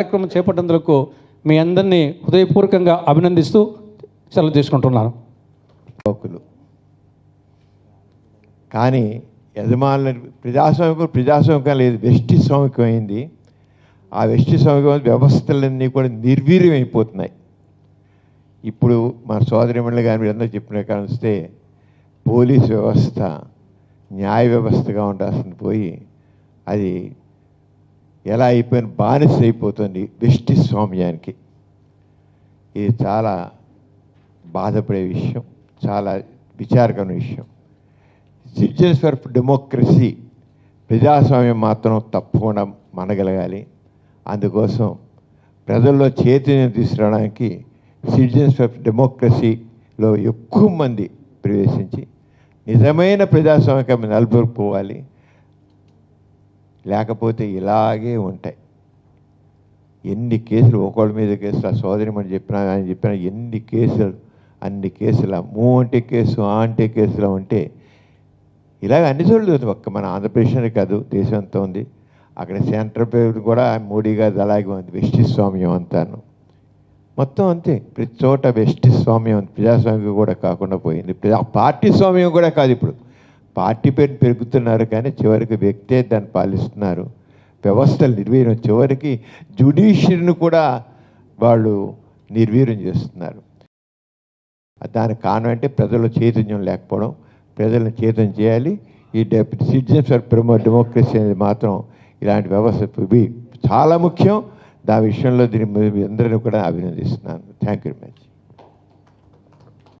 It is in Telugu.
కార్యక్రమం చేపట్టేందుకు మీ అందరినీ హృదయపూర్వకంగా అభినందిస్తూ సెలవు తీసుకుంటున్నాను కానీ యజమానుల ప్రజాస్వామికం ప్రజాస్వామికం లేదు వెష్టి స్వామికం అయింది. ఆ వెష్టి స్వామికం వ్యవస్థలన్నీ కూడా నిర్వీర్యం అయిపోతున్నాయి. ఇప్పుడు మన సోదరిమణులు కానీ వీళ్ళందరూ చెప్పిన కానిస్తే పోలీస్ వ్యవస్థ న్యాయ వ్యవస్థగా ఉండాల్సింది పోయి అది ఎలా అయిపోయిన బానిస అయిపోతుంది వెష్టి స్వామ్యానికి ఇది చాలా బాధపడే విషయం చాలా విచారకరమైన విషయం. సిటిజన్స్ ఫర్ డెమోక్రసీ ప్రజాస్వామ్యం మాత్రం తప్పకుండా మనగలగాలి. అందుకోసం ప్రజల్లో చైతన్యం తీసుకురావడానికి సిటిజన్స్ ఫర్ డెమోక్రసీలో ఎక్కువ మంది ప్రవేశించి నిజమైన ప్రజాస్వామ్యం నలుపుకోవాలి లేకపోతే ఇలాగే ఉంటాయి. ఎన్ని కేసులు ఒకళ్ళ మీద కేసులు ఆ సోదరి మనం చెప్పిన ఆయన చెప్పిన ఎన్ని కేసులు అన్ని కేసులు మూ అంటే కేసు ఆ అంటే కేసులు ఉంటే ఇలాగ అన్ని చోట్ల ఒక్క మన ఆంధ్రప్రదేశ్లోనే కాదు దేశం అంతా ఉంది. అక్కడ సెంటర్ పేరు కూడా మోడీ గారి అలాగే ఉంది వెస్టి స్వామ్యం అంతాను. మొత్తం అంతే. ప్రతి చోట వెస్టి స్వామ్యం ప్రజాస్వామ్యం కూడా కాకుండా పోయింది. ప్రజా పార్టీ స్వామ్యం కూడా కాదు ఇప్పుడు. పార్టీ పేరు పెరుగుతున్నారు కానీ చివరికి వ్యక్తే దాన్ని పాలిస్తున్నారు. వ్యవస్థలు నిర్వీర్యం. చివరికి జ్యుడిషియరీని కూడా వాళ్ళు నిర్వీర్యం చేస్తున్నారు. దానికి కారణం అంటే ప్రజల చైతన్యం లేకపోవడం. ప్రజలను చైతన్యం చేయాలి. ఈ సిటిజన్స్ ఫర్ ప్రమో డెమోక్రసీ అనేది మాత్రం ఇలాంటి వ్యవస్థ చాలా ముఖ్యం. దాని విషయంలో దీన్ని అందరినీ కూడా అభినందిస్తున్నాను. Thank you very much.